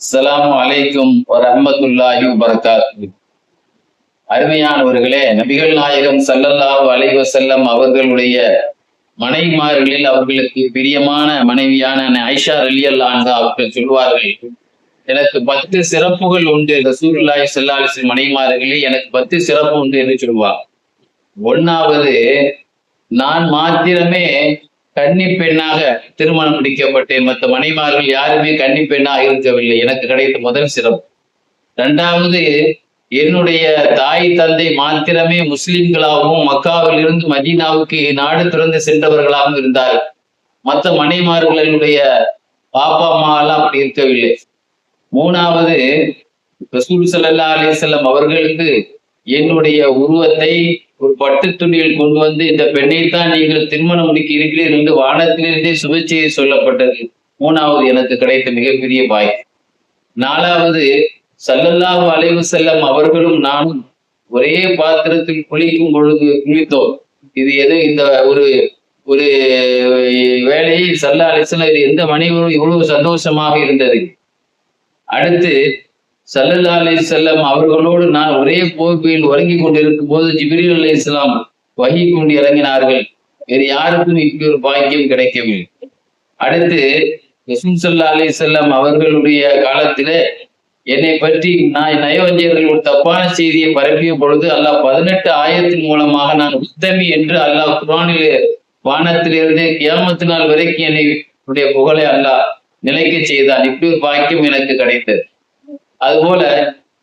அஸ்லாம் அலைக்கும் வரமத்துல்லாஹி வரகாத்து அருமையானவர்களே நபிகள் நாயகம் சல்லல்லாஹு அலைஹி செல்லம் அவர்களுடைய மனைவிமார்களில் அவர்களுக்கு பிரியமான மனைவியான ஐஷா அலி அல்லான்கா அவர்கள் சொல்வார்கள் எனக்கு பத்து சிறப்புகள் உண்டு. ரசூல்லாய் ஸல்லல்லாஹு மனைவிமார்களில் எனக்கு பத்து சிறப்பு உண்டு என்று சொல்வார் ஒன்னாவது நான் மாத்திரமே கன்னி பெண்ணாக திருமணம் முடிக்கப்பட்டேன். மற்ற மனைமார்கள் யாருமே கன்னி பெண்ணாக இருக்கவில்லை. எனக்கு கிடைத்த முதல் சிறப்பு. இரண்டாவது என்னுடைய தாய் தந்தை மாத்திரமே முஸ்லிம்களாகவும் மக்காவில் இருந்து மதீனாவுக்கு நாடு திறந்து சென்றவர்களாகவும் இருந்தார் மற்ற மனைமார்களுடைய பாப்பா அம்மா எல்லாம் அப்படி இருக்கவில்லை. மூணாவது ரசூல் ஸல்லல்லாஹு அலைஹி வஸல்லம் அவர்களுக்கு என்னுடைய உருவத்தை ஒரு பட்டு துணியில் கொண்டு வந்து இந்த பெண்ணைத்தான் நீங்கள் திருமணம் முடிக்க இருக்கிறீர்கள் என்று வானத்திலிருந்தே சுபச்செய்தி சொல்லப்பட்டது. மூணாவது எனக்கு கிடைத்த மிகப்பெரிய வாய்ப்பு நாலாவது சல்லல்லாஹு அலைவு செல்லம் அவர்களும் நானும் ஒரே பாத்திரத்தில் குளிக்கும் பொழுது குளித்தோம். இது எது? இந்த ஒரு ஒரு வேலையை சல்லா அலிசல்ல எந்த மனைவரும் இவ்வளவு சந்தோஷமாக இருந்தது. அடுத்து சல்லல்லா அலி செல்லம் அவர்களோடு நான் ஒரே போர்வையில் உறங்கிக் கொண்டிருக்கும் போது ஜிப்ரீல் அலி இஸ்லாம் வகி கொண்டு இறங்கினார்கள். வேறு யாருக்கும் இப்படி ஒரு பாக்கியம் கிடைக்கவில்லை. அடுத்து ரசூல் சல்லா அலி செல்லம் அவர்களுடைய காலத்திலே என்னை பற்றி நான் நயவஞ்சர்கள் ஒரு தப்பான செய்தியை பரப்பிய பொழுது அல்லாஹ் பதினெட்டு ஆயத்தின் மூலமாக நான் உத்தமி என்று அல்லாஹ் குரானிலே வானத்திலிருந்து கியாமத்து நாள் வரைக்கும் என்னை என்னுடைய புகழை அல்லாஹ் நிலைக்க செய்தான். இப்படி ஒரு பாக்கியம் எனக்கு கிடைத்தது. அதுபோல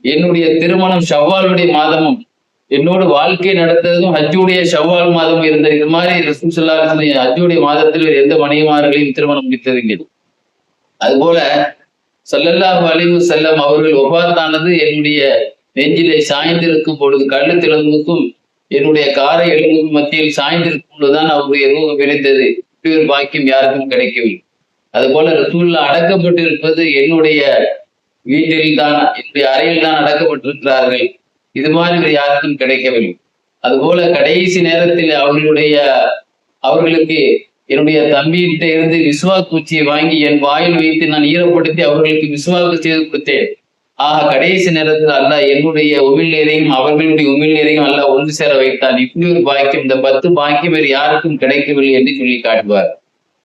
என்னுடைய திருமணம் ஷவ்வாலுடைய மாதமும் என்னோடு வாழ்க்கை நடத்ததும் ஹஜ்ஜுடைய ஷவ்வால் மாதம் இருந்த இது மாதிரி ரசூல் ஹஜ்ஜுடைய மாதத்தில் எந்த மனைவிமார்களையும் திருமணம் முடித்ததுங்க அதுபோல ஸல்லல்லாஹு அலைஹி செல்லம் அவர்கள் ஒபாத்தானது என்னுடைய நெஞ்சிலே சாய்ந்திருக்கும் பொழுது கள்ளு திறந்துக்கும் என்னுடைய காரை எலும்புக்கும் மத்தியில் சாய்ந்திருக்கும் பொழுதுதான் அவருடைய ரூபம் விரைந்தது பாக்கியம் யாருக்கும் கிடைக்கவில்லை. அதுபோல ரசூல்லா அடக்கப்பட்டு இருப்பது என்னுடைய வீட்டில் தான் என்னுடைய அறையில் தான் அடக்கப்பட்டிருக்கிறார்கள் இது மாதிரி யாருக்கும் கிடைக்கவில்லை. அதுபோல கடைசி நேரத்தில் அவர்களுடைய அவர்களுக்கு என்னுடைய தம்பியிட்ட இருந்து விஸ்வா பூச்சியை வாங்கி என் வாயில் வைத்து நான் ஈரப்படுத்தி அவர்களுக்கு விஸ்வாக்கு செய்து கொடுத்தேன். ஆக கடைசி நேரத்தில் அல்ல என்னுடைய உமிழ்நீரையும் அவர்களுடைய உமிழ்நீரையும் அல்ல ஒன்று சேர வைத்தான். இப்படி ஒரு பாக்கியம் இந்த பத்து பாக்கியம் வேறு யாருக்கும் கிடைக்கவில்லை என்று சொல்லி காட்டுவார்.